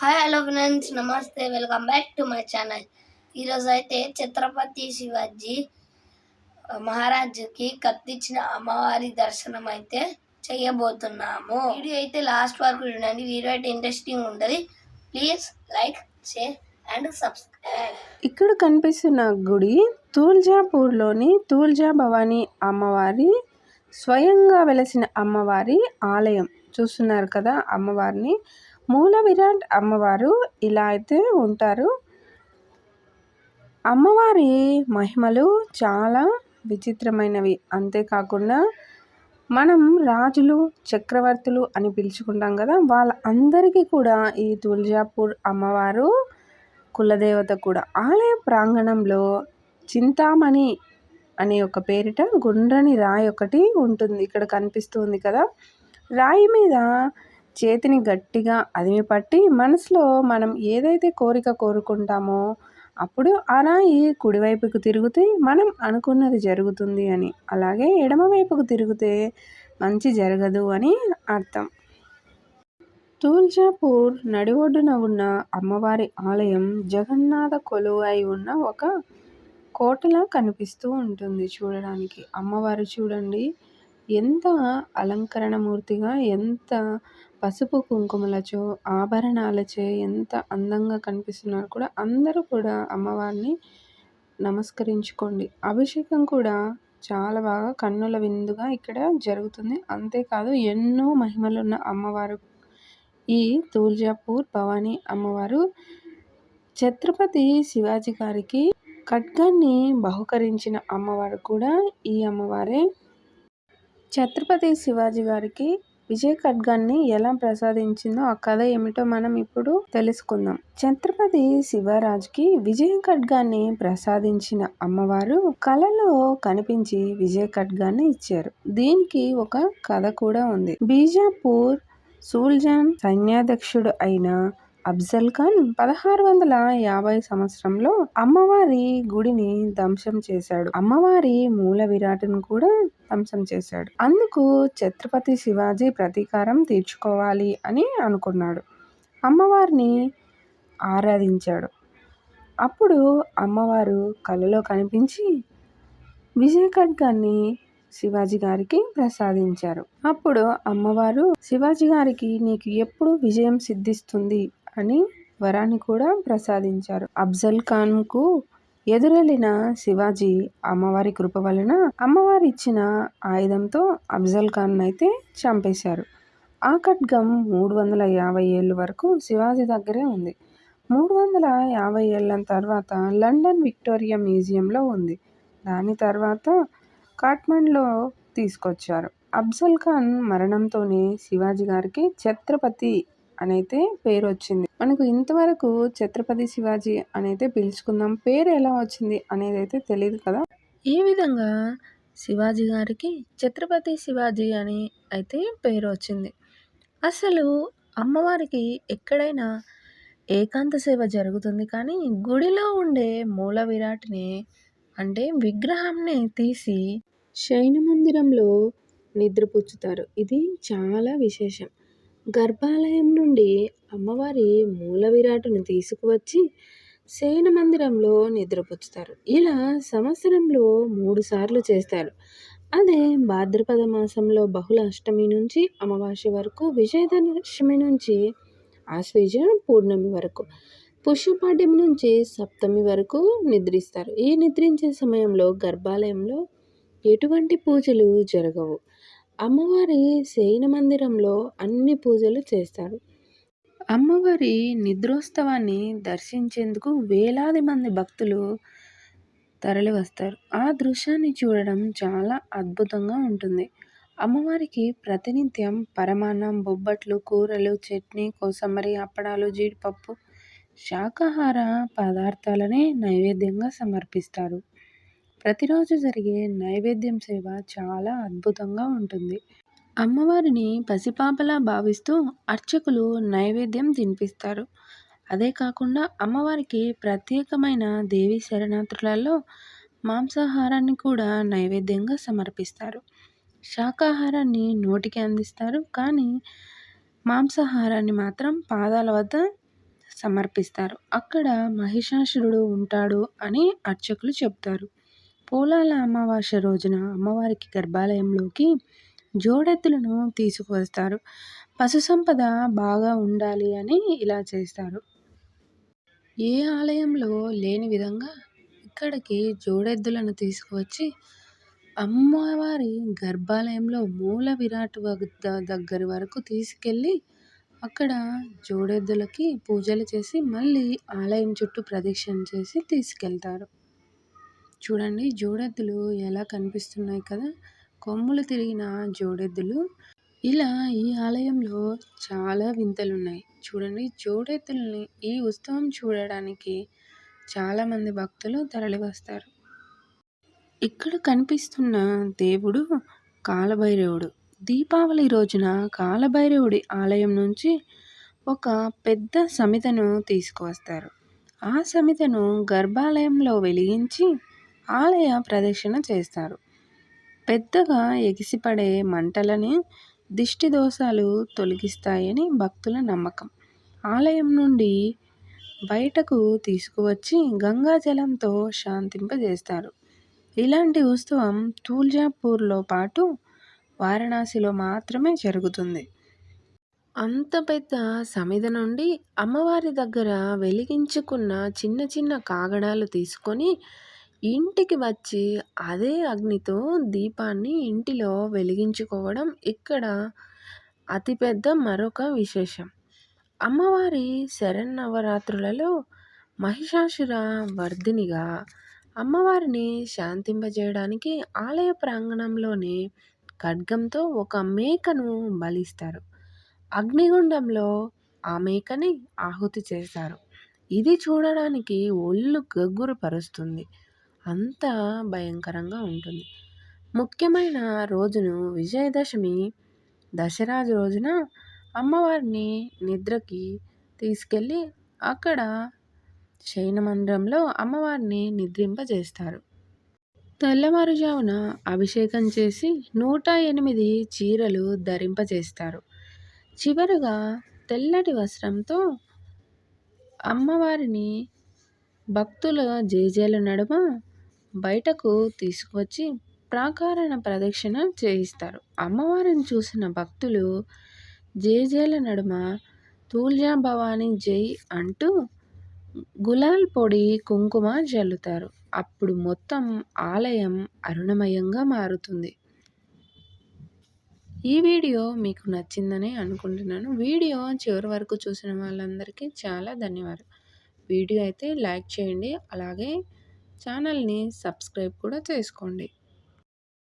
Hi hello friends నమస్తే welcome back to my channel ఈరోజు అయితే ఛత్రపతి శివాజీ మహారాజుకి కత్తిచ్చిన అమ్మవారి దర్శనం అయితే చేయబోతున్నాము. వీడియో అయితే లాస్ట్ వరకు చూడండి వీడియో అయితే ఇంట్రెస్టింగ్ ఉంటుంది. Please like share and subscribe ఇక్కడ కనిపిస్తున్న గుడి తూల్జాపూర్లోని తూల్జా భవానీ అమ్మవారి స్వయంగా వెలసిన అమ్మవారి ఆలయం. చూస్తున్నారు కదా అమ్మవారిని. మూల విరాట్ అమ్మవారు ఇలా అయితే ఉంటారు. అమ్మవారి మహిమలు చాలా విచిత్రమైనవి. అంతేకాకుండా మనం రాజులు చక్రవర్తులు అని పిలుచుకుంటాం కదా వాళ్ళందరికీ కూడా ఈ తుల్జాపూర్ అమ్మవారు కులదేవత కూడా. ఆలయ ప్రాంగణంలో చింతామణి అనే ఒక పేరిట గుండ్రని రాయి ఒకటి ఉంటుంది. ఇక్కడ కనిపిస్తుంది కదా. రాయి మీద చేతిని గట్టిగా అదిమి పట్టి మనసులో మనం ఏదైతే కోరిక కోరుకుంటామో అప్పుడు అనాయి కుడివైపుకు తిరిగితే మనం అనుకున్నది జరుగుతుంది అని అలాగే ఎడమవైపుకు తిరిగితే మంచి జరగదు అని అర్థం. తూల్జాపూర్ నడి ఒడ్డున ఉన్న అమ్మవారి ఆలయం జగన్నాథ కొలువై ఉన్న ఒక కోటలా కనిపిస్తూ ఉంటుంది చూడడానికి. అమ్మవారు చూడండి ఎంత అలంకరణ మూర్తిగా ఎంత పసుపు కుంకుమలచో ఆభరణాలచే ఎంత అందంగా కనిపిస్తున్నారు కూడా అందరూ కూడా అమ్మవారిని నమస్కరించుకోండి. అభిషేకం కూడా చాలా బాగా కన్నుల విందుగా ఇక్కడ జరుగుతుంది. అంతేకాదు ఎన్నో మహిమలున్న అమ్మవారు ఈ తూల్జాపూర్ భవానీ అమ్మవారు ఛత్రపతి శివాజీ గారికి ఖడ్గాన్ని బహుకరించిన అమ్మవారు కూడా ఈ అమ్మవారే. ఛత్రపతి శివాజీ గారికి విజయ ఖడ్గాన్ని ఎలా ప్రసాదించిందో ఆ కథ ఏమిటో మనం ఇప్పుడు తెలుసుకుందాం. ఛత్రపతి శివరాజ్కి విజయ ఖడ్గాన్ని ప్రసాదించిన అమ్మవారు కలలో కనిపించి విజయ ఖడ్గాన్ని ఇచ్చారు. దీనికి ఒక కథ కూడా ఉంది. బీజాపూర్ సూల్జాన్ సైన్యాధ్యక్షుడు అయిన అఫ్జల్ ఖాన్ పదహారు వందల యాభై సంవత్సరంలో అమ్మవారి గుడిని ధ్వంసం చేశాడు. అమ్మవారి మూల విరాట్ను కూడా ధ్వంసం చేశాడు. అందుకు ఛత్రపతి శివాజీ ప్రతీకారం తీర్చుకోవాలి అని అనుకున్నాడు. అమ్మవారిని ఆరాధించాడు. అప్పుడు అమ్మవారు కలలో కనిపించి విజయ్ ఖడ్గాన్ని శివాజీ గారికి ప్రసాదించారు. అప్పుడు అమ్మవారు శివాజీ గారికి నీకు ఎప్పుడు విజయం సిద్ధిస్తుంది? అని వరాన్ని కూడా ప్రసాదించారు. అఫ్జల్ ఖాన్కు ఎదురెళ్ళిన శివాజీ అమ్మవారి కృప వలన అమ్మవారి ఇచ్చిన ఆయుధంతో అఫ్జల్ ఖాన్ అయితే చంపేశారు. ఆ ఖడ్గం మూడు వందల యాభై ఏళ్ళ వరకు శివాజీ దగ్గరే ఉంది. మూడు వందల యాభై ఏళ్ళ తర్వాత లండన్ విక్టోరియా మ్యూజియంలో ఉంది. దాని తర్వాత కాట్మండ్లో తీసుకొచ్చారు. అఫ్జల్ ఖాన్ మరణంతోనే శివాజీ గారికి ఛత్రపతి అనైతే పేరు వచ్చింది మనకు ఇంతవరకు ఛత్రపతి శివాజీ అనైతే పిలుచుకుందాం. పేరు ఎలా వచ్చింది అనేది అయితే తెలియదు కదా? ఈ విధంగా శివాజీ గారికి ఛత్రపతి శివాజీ అని అయితే పేరు వచ్చింది. అసలు అమ్మవారికి ఎక్కడైనా ఏకాంత సేవ జరుగుతుంది కానీ గుడిలో ఉండే మూల విరాట్ని అంటే విగ్రహాన్ని తీసి శయన మందిరంలో నిద్రపుచ్చుతారు. ఇది చాలా విశేషం. గర్భాలయం నుండి అమ్మవారి మూల విరాటును తీసుకువచ్చి శయన మందిరంలో నిద్రపుచ్చుతారు. ఇలా సంవత్సరంలో మూడు సార్లు చేస్తారు. అదే భాద్రపద మాసంలో బహుళ అష్టమి నుంచి అమావాస్య వరకు విజయదశమి నుంచి ఆశ్వేజ పూర్ణమి వరకు పుష్యపాఠ్యం నుంచి సప్తమి వరకు నిద్రిస్తారు. ఈ నిద్రించే సమయంలో గర్భాలయంలో ఎటువంటి పూజలు జరగవు. అమ్మవారి శయన మందిరంలో అన్ని పూజలు చేస్తారు. అమ్మవారి నిద్రోత్సవాన్ని దర్శించేందుకు వేలాది మంది భక్తులు తరలి వస్తారు. ఆ దృశ్యాన్ని చూడడం చాలా అద్భుతంగా ఉంటుంది. అమ్మవారికి ప్రతినిత్యం పరమాన్నం బొబ్బట్లు కూరలు చట్నీ కోసమరి అప్పడాలు జీడిపప్పు శాకాహార పదార్థాలనే నైవేద్యంగా సమర్పిస్తారు. ప్రతిరోజు జరిగే నైవేద్యం సేవ చాలా అద్భుతంగా ఉంటుంది. అమ్మవారిని పసిపాపలా భావిస్తూ అర్చకులు నైవేద్యం తినిపిస్తారు. అదే కాకుండా అమ్మవారికి ప్రత్యేకమైన దేవి శరణాత్రులలో మాంసాహారాన్ని కూడా నైవేద్యంగా సమర్పిస్తారు. శాకాహారాన్ని నోటికి అందిస్తారు. కానీ మాంసాహారాన్ని మాత్రం పాదాల వద్ద సమర్పిస్తారు. అక్కడ మహిషాసురుడు ఉంటాడు అని అర్చకులు చెప్తారు. పోలాల అమావాస్య రోజున అమ్మవారికి గర్భాలయంలోకి జోడెత్తులను తీసుకువస్తారు. పశు సంపద బాగా ఉండాలి అని ఇలా చేస్తారు. ఏ ఆలయంలో లేని విధంగా ఇక్కడికి జోడెద్దులను తీసుకువచ్చి అమ్మవారి గర్భాలయంలో మూల విరాట్ వద్ద దగ్గర వరకు తీసుకెళ్ళి అక్కడ జోడెద్దులకి పూజలు చేసి మళ్ళీ ఆలయం చుట్టూ ప్రదక్షిణ చేసి తీసుకెళ్తారు. చూడండి. జోడెద్దులు ఎలా కనిపిస్తున్నాయి కదా! కొమ్ములు తిరిగిన జోడెద్దులు. ఇలా ఈ ఆలయంలో చాలా వింతలు ఉన్నాయి చూడండి. జోడెద్దుల్ని ఈ ఉత్సవం చూడడానికి చాలామంది భక్తులు తరలివస్తారు. ఇక్కడ కనిపిస్తున్న దేవుడు కాలభైరవుడు. దీపావళి రోజున కాలభైరవుడి ఆలయం నుంచి ఒక పెద్ద సమితను తీసుకువస్తారు. ఆ సమితను గర్భాలయంలో వెలిగించి ఆలయ ప్రదక్షిణ చేస్తారు. పెద్దగా ఎగిసిపడే మంటలని దిష్టి దోషాలు తొలగిస్తాయని భక్తుల నమ్మకం. ఆలయం నుండి బయటకు తీసుకువచ్చి గంగాజలంతో శాంతింపజేస్తారు. ఇలాంటి ఉత్సవం తూల్జాపూర్లో పాటు వారణాసిలో మాత్రమే జరుగుతుంది. అంత పెద్ద సమిద నుండి అమ్మవారి దగ్గర వెలిగించుకున్న చిన్న చిన్న కాగడాలు తీసుకొని ఇంటికి వచ్చి అదే అగ్నితో దీపాన్ని ఇంటిలో వెలిగించుకోవడం ఇక్కడ అతిపెద్ద మరొక విశేషం. అమ్మవారి శరన్నవరాత్రులలో మహిషాసుర వర్ధినిగా అమ్మవారిని శాంతింపజేయడానికి ఆలయ ప్రాంగణంలోనే ఖడ్గంతో ఒక మేకను బలిస్తారు. అగ్నిగుండంలో ఆ మేకని ఆహుతి చేస్తారు. ఇది చూడడానికి ఒళ్ళు గగ్గురు పరుస్తుంది అంత భయంకరంగా ఉంటుంది. ముఖ్యమైన రోజును విజయదశమి దసరా రోజున అమ్మవారిని నిద్రకి తీసుకెళ్ళి అక్కడ శయన మందిరంలో అమ్మవారిని నిద్రింపజేస్తారు. తెల్లవారుజామున అభిషేకం చేసి నూట ఎనిమిది చీరలు ధరింపజేస్తారు. చివరగా తెల్లటి వస్త్రంతో అమ్మవారిని భక్తుల జేజేల నడుమ బయటకు తీసుకువచ్చి ప్రాకారణ ప్రదక్షిణ చేయిస్తారు. అమ్మవారిని చూసిన భక్తులు జేజేల నడుమ తూల్జా భవానీ జై అంటూ గులాల్ పొడి కుంకుమ జల్లుతారు. అప్పుడు మొత్తం ఆలయం అరుణమయంగా మారుతుంది. ఈ వీడియో మీకు నచ్చిందని అనుకుంటున్నాను. వీడియో చివరి వరకు చూసిన వాళ్ళందరికీ చాలా ధన్యవాదాలు. వీడియో అయితే లైక్ చేయండి. అలాగే ఛానల్ని సబ్స్క్రైబ్ కూడా చేసుకోండి.